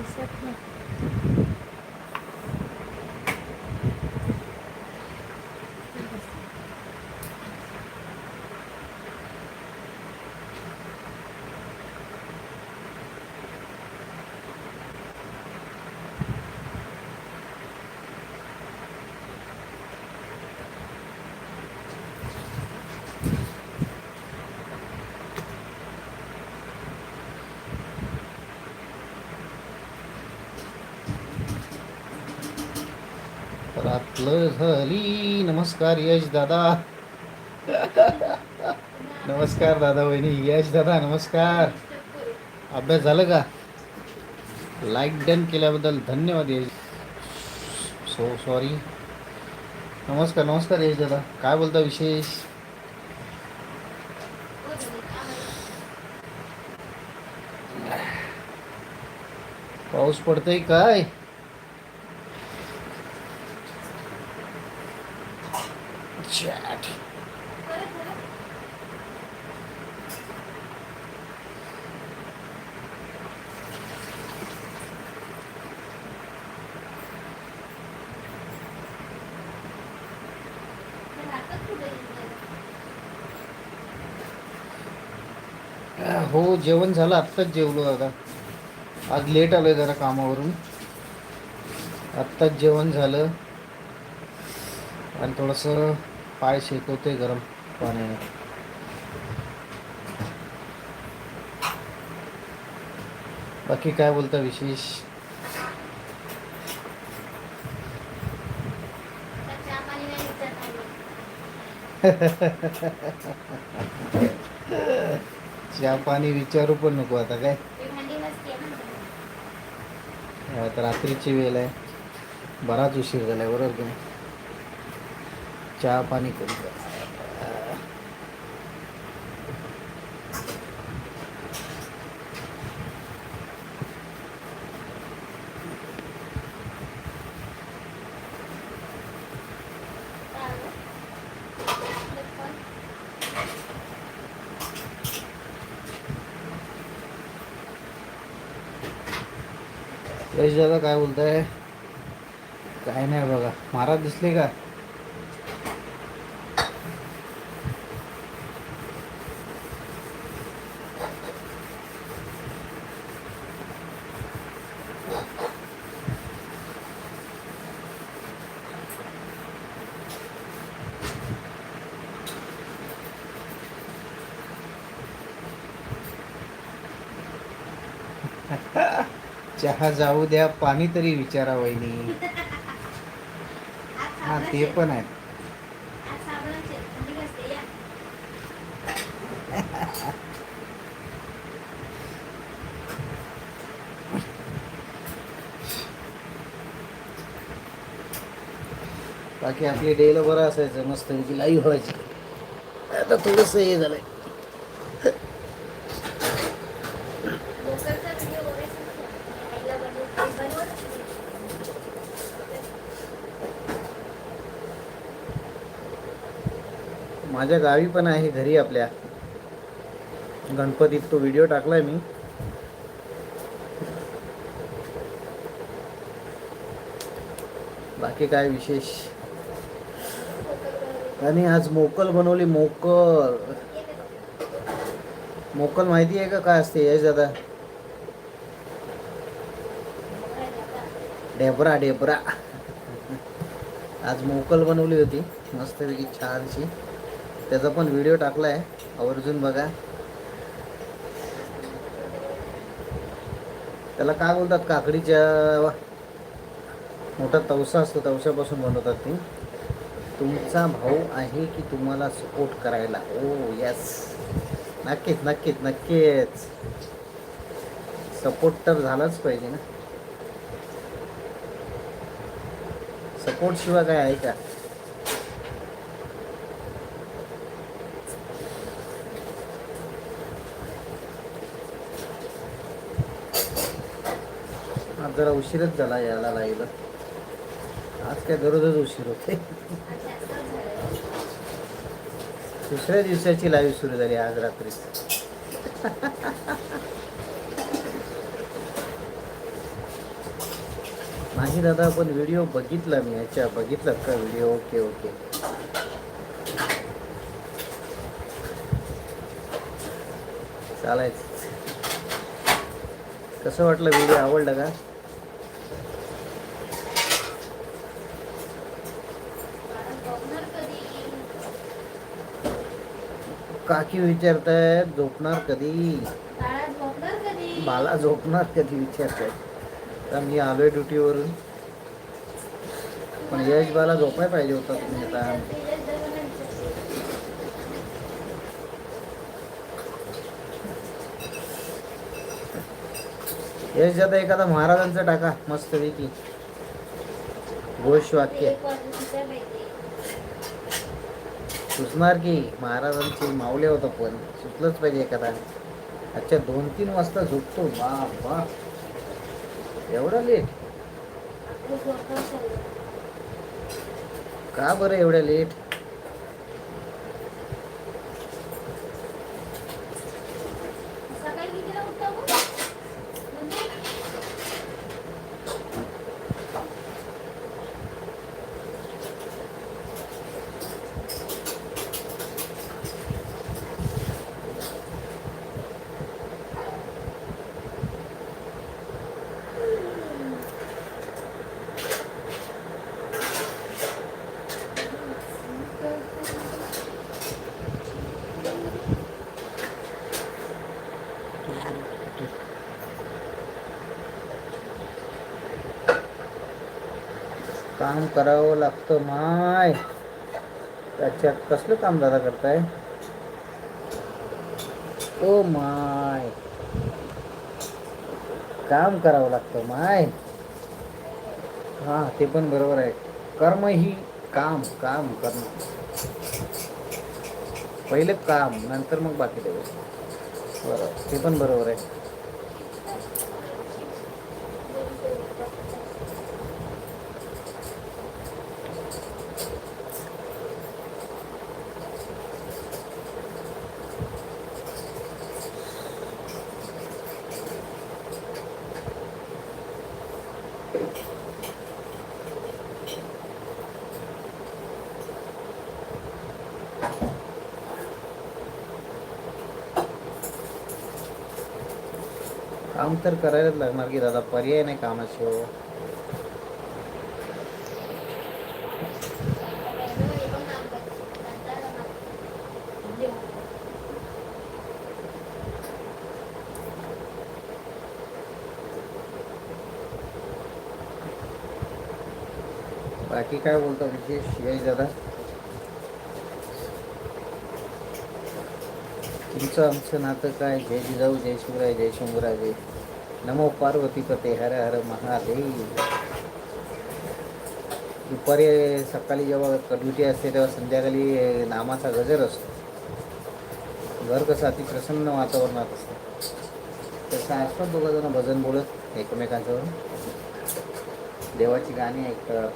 दिसत नाही. रात्र झाली नमस्कार यश दादा. नमस्कार दादा वहिनी यश दादा नमस्कार. अभ्यास झालं का? लाईक डन केल्याबद्दल धन्यवाद यश. सो सॉरी नमस्कार नमस्कार यश दादा. काय बोलता विशेष? पाऊस पडतोय काय? चॅट हो जेवण झालं आत्ताच जेवलो दादा आज लेट आलोय जरा कामावरून. आत्ताच जेवण झालं. आणि थोडंसं पाय शेकवते गरम पाण्याने. बाकी काय बोलता विशेष? चहा पाणी विचारू पण नको आता काय? आता रात्रीची वेळ आहे. बराच उशीर झालाय बरोबर की नाही? चहा पाणी करू दादा काय बोलताय? काय नाही बघा. महाराज दिसले का? चहा जाऊ द्या पाणी तरी विचारा वहिनी. हा ते पण आहे. बाकी आपली डेला बरं असायचं मस्त लाईव्ह व्हायची. आता थोडस हे झालंय. माझ्या गावी पण आहे घरी आपल्या. गणपतीत तो व्हिडिओ टाकलाय मी. बाकी काय विशेष? आणि आज मोकल बनवली मोकल. मोकल माहिती आहे का काय असते? यश दादा डेबरा डेबरा. आज मोकल बनवली होती मस्तपैकी छानशी. त्याचा पण व्हिडिओ टाकला आहे आवर्जून बघा. त्याला काय बोलतात? काकडीच्या मोठा तवसा असतो. तवशापासून बनवतात ती. तुमचा भाऊ आहे की तुम्हाला सपोर्ट करायला? हो, ओ यस नक्कीच नक्कीच नक्कीच. सपोर्ट तर झालाच पाहिजे ना. सपोर्टशिवाय काय आहे का आज जरा उशीरच झाला यायला लाईला आज काय दररोजच उशीर होते दुसऱ्या दिवसाची लाईव्ह सुरू झाली आज रात्री. नाही दादा पण व्हिडिओ बघितला मी याच्या बघितला का व्हिडिओ ओके ओके चालायचं. कसं वाटलं व्हिडिओ आवडला का? काकी विचारतायत झोपणार कधी? बाळा झोपणार कधी? मला झोपणार कधी विचारतायत तर मी आलोय ड्युटीवरून. पण यश बाला झोपाय पाहिजे होता तुम्ही आता. यश दादा एखादा महाराजांचा टाका मस्त पैकी. घोष वाक्य. सुचणार की महाराजांची माऊले होतं पण सुचलंच पाहिजे एखादा. अच्छा दोन तीन वाजता झोपतो. वा वा. एवढा लेट का बरं एवढ्या लेट काम करावं लागतं माय. त्याच्यात कसलं काम दादा करताय? Oh my. काम करावं लागतं माय. हा ते पण बरोबर आहे. कर्म ही काम काम करणं पहिलं काम नंतर मग बाकी बरोबर ते पण बरोबर आहे. काम तर करायलाच लागणार की दादा पर्याय नाही कामाशिवाय हो. बाकी काय बोलतो विशेष शिवाजी दादा? तुमचं आमचं नातं काय? जय जिजाऊ जय शिवराय जय शंभूराजे. नमो पार्वती पते हर हर महादेव। दुपारी सकाळी जेव्हा ड्युटी असते तेव्हा संध्याकाळी नामाचा गजर असतो. घर कसं अति प्रसन्न वातावरणात असतं. तसं असतात दोघं जण भजन बोलत एकमेकांचं देवाची गाणी ऐकतात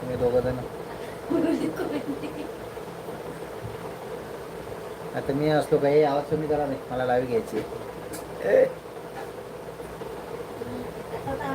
तुम्ही दोघं जण. आता मी असतो काही आवाज कमी करा नाही मला लावी घ्यायची ए, आता तर आमच्या इथे जनता करते.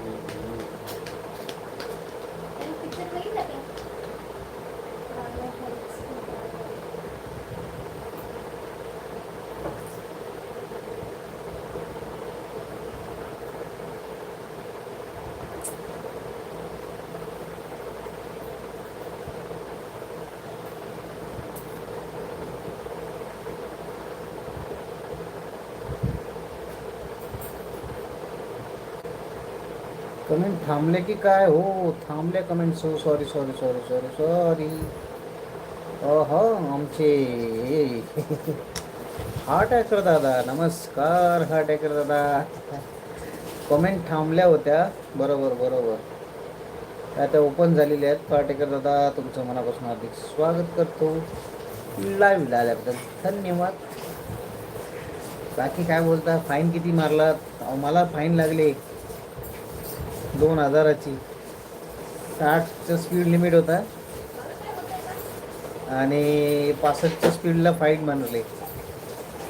कमेंट थांबले की काय? हो थांबले comment so sorry sorry sorry sorry sorry uh आमचे. हा टॅकर दादा नमस्कार हा टॅकर दादा. कमेंट थांबल्या होत्या. बरोबर बरोबर. आता ओपन झालेल्या आहेत. पाटेकर दादा तुमचं मनापासून हार्दिक स्वागत करतो. लाईव्ह आल्याबद्दल धन्यवाद. बाकी काय बोलता? फाईन किती मारलात? मला फाईन लागले. दोन हजाराची. साठचं स्पीड लिमिट होता. आणि पासष्टच्या स्पीडला फाईट मानले.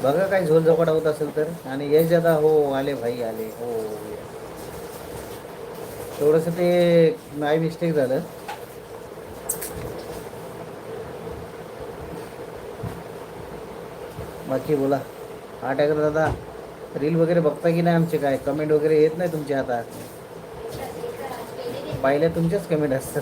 बघा काय झोल झपाटा होत असेल तर. आणि यश दादा हो आले भाई आले. हो, हो, हो. थोडंसं ते माय मिस्टेक झालं. बाकी बोला. हा टाकर दादा रील वगैरे बघता की नाही आमचे काय? कमेंट वगैरे येत नाही तुमचे आता पाहिल्या तुमच्याच कमेंट असतात.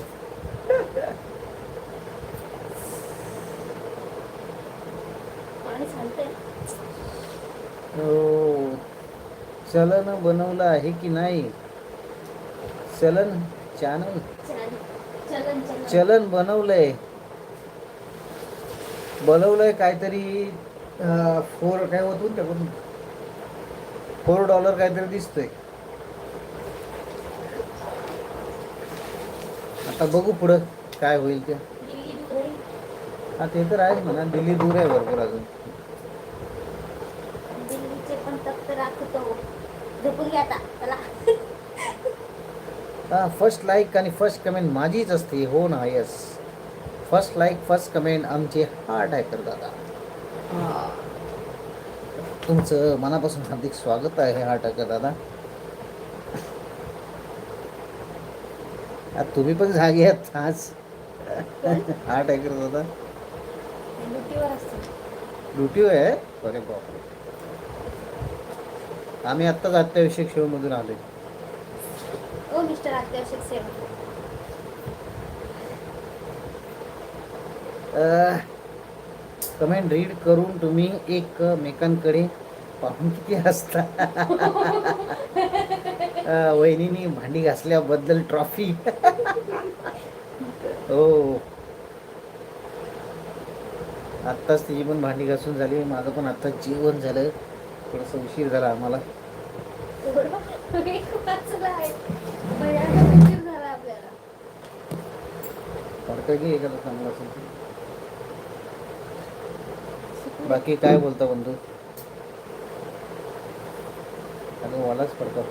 हो चलन बनवलं आहे की नाही? चलन चॅनल? चलन बनवलंय. बनवलंय काहीतरी फोर काय होतो फोर डॉलर काहीतरी दिसतोय. आता बघू पुढं काय होईल ते. हा ते तर आहेच म्हणा. दिल्ली दूर आहे भरपूर अजून. दिल्लीचे पण तख्त राखतो. झोपून घ्या आता चला. हा फर्स्ट लाईक आणि फर्स्ट कमेंट माझीच असते. हो ना yes first like first comment आमचे हार्ट आहे कर दादा. हा. तुमचं मनापासून हार्दिक स्वागत आहे हार्ट आहे दादा. आ, तुम्ही पण जागे आहेत आज. हार्ट आहे कर दादा ड्युटीवर आहे अरे बापरे. आम्ही आत्ताच अत्यावश्यक शोमधून आलोय. ओ मिस्टर अत्यावश्यक सेवा. कमेंट रीड करून तुम्ही एकमेकांकडे पाहून किती असता अ, वहिनीनी भांडी घासल्याबद्दल ट्रॉफी हो. आत्ताच तिची पण भांडी घासून झाली. माझं पण आत्ताच जेवण झालं. थोडंसं उशीर झाला आम्हाला. घे एखादा चांगला असेल बाकी काय बोलता बंधू? अगं वालाच पडतात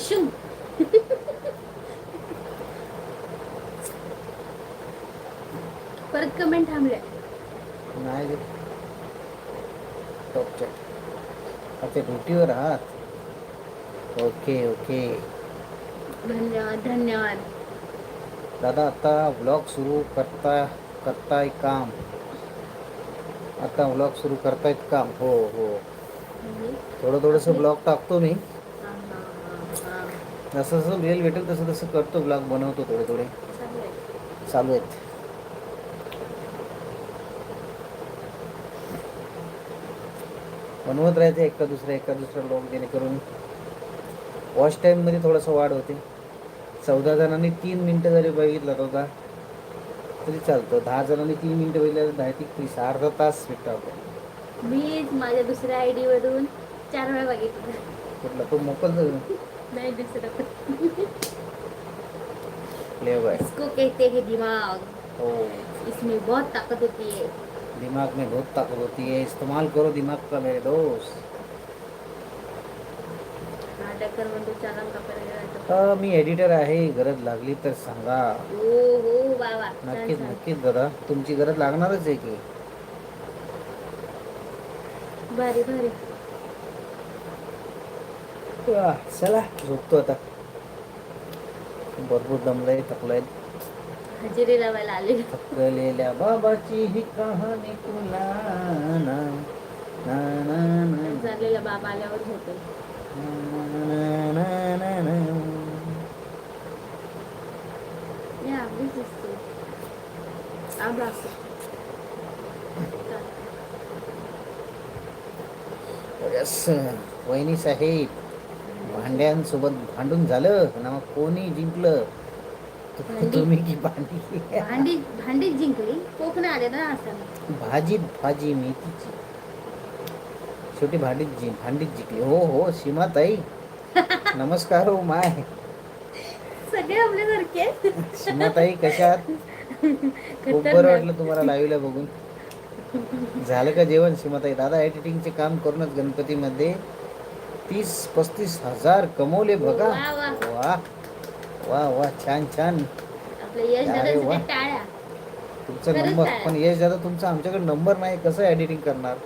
शुम परत कमेंट थांबल्या नाही टॉपच्या ड्युटीवर आहात? Okay okay. धन्यवाद धन्यवाद. दादा आता व्लॉग सुरू करता करताय काम? आता व्लॉग सुरू करतायत काम? हो हो? थोडं थोडंसं ब्लॉग टाकतो मी. जसं जसं वेळ भेटेल तसं तसं करतो ब्लॉग बनवतो थोडे थोडे. चालू आहेत. बनवत राहायचं एका दुसरा एका दुसरा ब्लॉग जेणेकरून वॉच टाईममध्ये थोडंसं वाढ होते. चौदा जणांनी तीन मिनटं जरी बघितलं होता तरी चालतं. दहा जणांनी तीन मिनटं बघितलं दहा ती तीस अर्धा तास भेटतो आपण मीच माझ्या दुसऱ्या आयडी वरून चार वेळा बघितलं. कुठला? तो मोकल नाही दुसरं. प्ले बाय इसको कहते हैं दिमाग. हो. इसमें बहुत ताकत होती है. दिमाग में बहुत ताकत होती है इस्तेमाल करो दिमाग का मेरे दोस्त मी एडिटर आहे गरज लागली तर सांगा नक्कीच. नक्कीच दादा तुमची गरज लागणारच आहे की भारी भारी आह, चला झोपतो आता भरपूर दमलंय थकलंय हजेरी लावायला आले. थकलेल्या बाबाची ही कहाणी तुला ना ना ना. ना झालेला बाबा आल्यावर झोपेल ना ना ना ना या यस वहिनी साहेब भांड्यांसोबत भांडून झालं ना मग कोणी जिंकलं. तुम्ही की भांडी? भांडी भांडीच जिंकली. कोकण आले ना असताना भाजीत भाजी मेथीची. शेवटी भांडीत जी भांडीत जिंकली. हो हो सीमाताई. नमस्कार हो माय. सगळे आपल्यासारखे. सीमाताई कशात? खूप बरं. वाटलं तुम्हाला लाईव्हला बघून. झालं का जेवण सीमाताई? दादा एडिटिंगचे काम करूनच गणपतीमध्ये तीस पस्तीस हजार कमवले बघा. वा, वा. वा. वा वा छान छान. आपल्या यश अरे वा. दादांसाठी टाळ्या. तुमचा खरंच नंबर आहे. पण यश दादा तुमचा आमच्याकडे नंबर नाही कसं एडिटिंग करणार?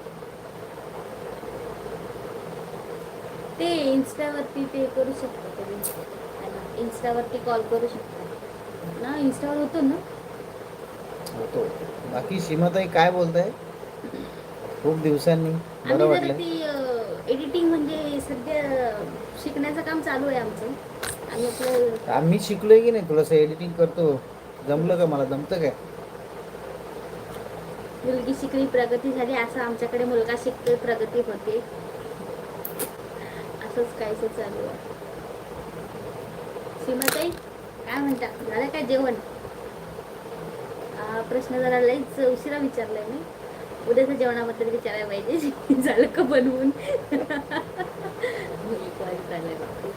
ते इन्स्टावरती ते करू शकतो तुम्ही. इन्स्टावरती कॉल करू शकता. ना इन्स्टावर होतो ना? होतो. बाकी सीमाताई काय बोलताय? खूप दिवसांनी बरं आम्ही जरा वाटलं. ती एडिटिंग म्हणजे सध्या शिकण्याचं काम चालू आहे आमचं. आम्ही आम्ही शिकलोय की नाही? थोडंसं एडिटिंग करतो. जमलं का मला? जमतं काय? मुलगी शिकली प्रगती झाली असं आमच्याकडे मुलगा शिकतोय प्रगती होते. असंच काहीच चालू आहे. सीमाताई काय म्हणता? झालं काय जेवण? प्रश्न जरा लईच उशिरा विचारलाय मी. उद्याच्या जेवणाबद्दल विचारायला पाहिजे. झालं का बनवून? मुली कॉल चाललाय बापरे.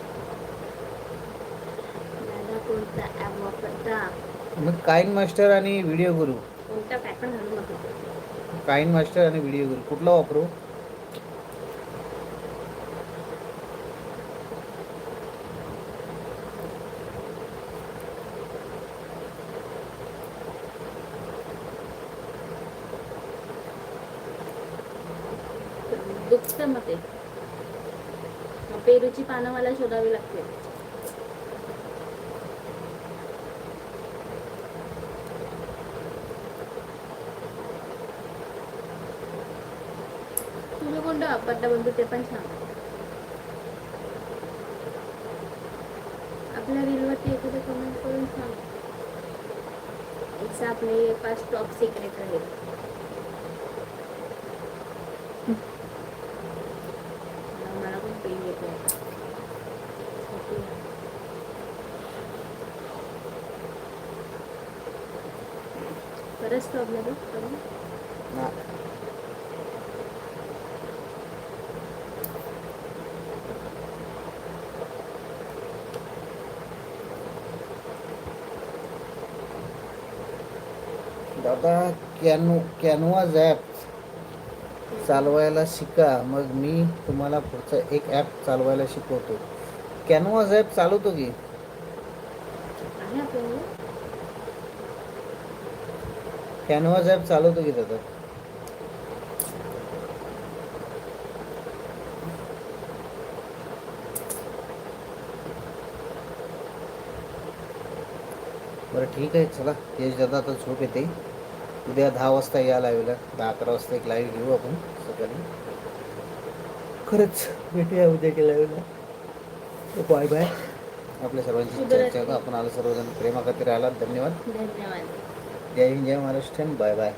दादा कोणता ॲप वापरता? मग काईन मास्टर आणि व्हिडिओ गुरु कोणता पॅटर्न घालू नका काईन मास्टर आणि व्हिडिओ गुरु कुठला वापरू? दुखतं मग ते. मग पेरूची पानं मला शोधावी लागतील. तुझं कोणतं वापरता बंधू ते पण सांग आपल्या रीलवरती एखादं कमेंट करून सांग. एक आपले पाच टॉप सिक्रेट आहेत. मला पण पेन येत येतो परत स्टॉप लागेल करून दादा कॅनो कॅनवाज ॲप चालवायला शिका. मग मी तुम्हाला पुढचं एक ॲप चालवायला शिकवतो. कॅनवाज ॲप चालवतो की? कॅनवाज ॲप चालवतो की दादा? बरं ठीक आहे चला. यश दादा आता झोप येते. उद्या दहा वाजता या लाईव्हला दहा अकरा वाजता एक लाईव्ह घेऊ आपण सकाळी. खरंच भेटूया उद्याच्या लाईव्हला बाय बाय आपल्या सर्वांची चर्चा. आपण आलो सर्वजण. प्रेमाखातीर आलात. धन्यवाद. धन्यवाद. जय हिंद जय महाराष्ट्र. Bye bye